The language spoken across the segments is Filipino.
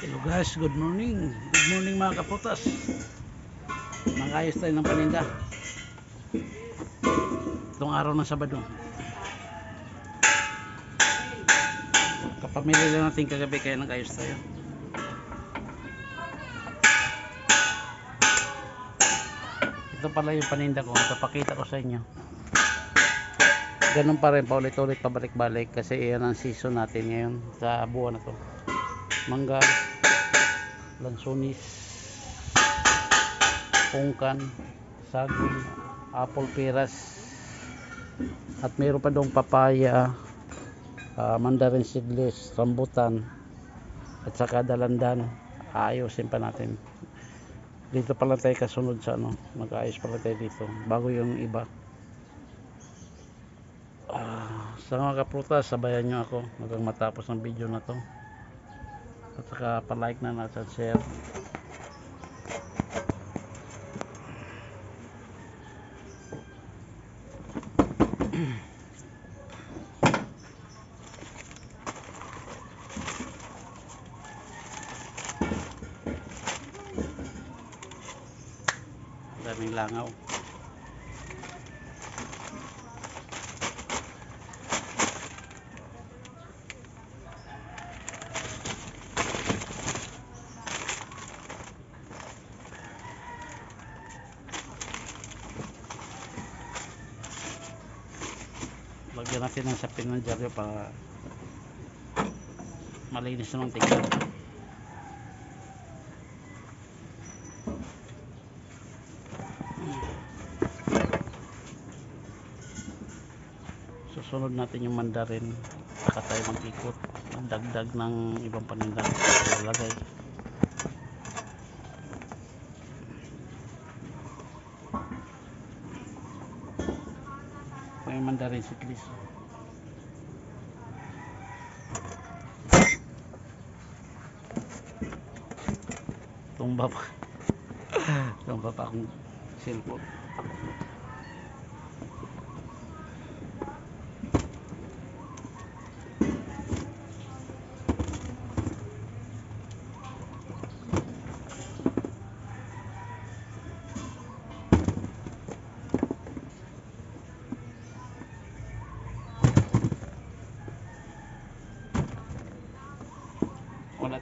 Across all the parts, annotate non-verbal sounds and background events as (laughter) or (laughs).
Hello guys, good morning. Good morning mga kaputas. Nangayos tayo ng paninda. Itong araw ng Sabado. Kapamilya lang natin kagabi kaya nangayos tayo. Ito pala yung paninda ko. Ipapakita ko sa inyo. Ganun pa rin, paulit-ulit, pabalik-balik kasi yan ang season natin ngayon sa buwan na to. Mangga, lansonis, pungkan, saging, apple peras, at mayroon pa dong papaya, ah, mandarin seedless, rambutan, at saka dalandan. Ayusin pa natin. Dito pala tayo kasunod sa ano, mag-ayos pala tayo dito, bago yung iba. Ah, sa mga kaprutas, sabayan nyo ako hanggang matapos ng video na to. At saka pa-like na natin share. daming langaw lagyan natin ng sapin ng dyaryo para malinis naman tingnan susunod natin yung mandarin. Saka tayo mag-ikot. Magdagdag ng ibang paninda lalagay may mandarin siklis tumba pa. (laughs) Tumba pa akong cellphone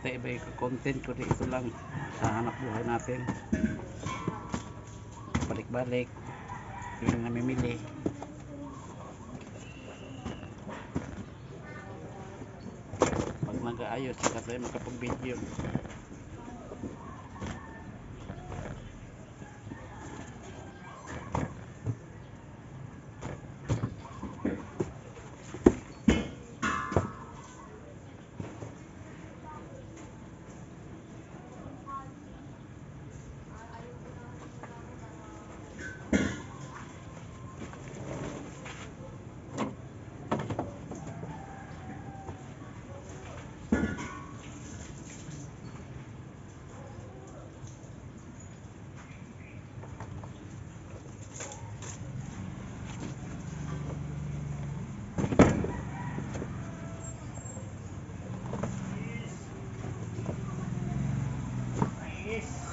tayo iba yung content kundi ito lang sa hanap buhay natin. Balik-balik yung namimili. Pag nag-aayos saka tayo makapag-video Peace.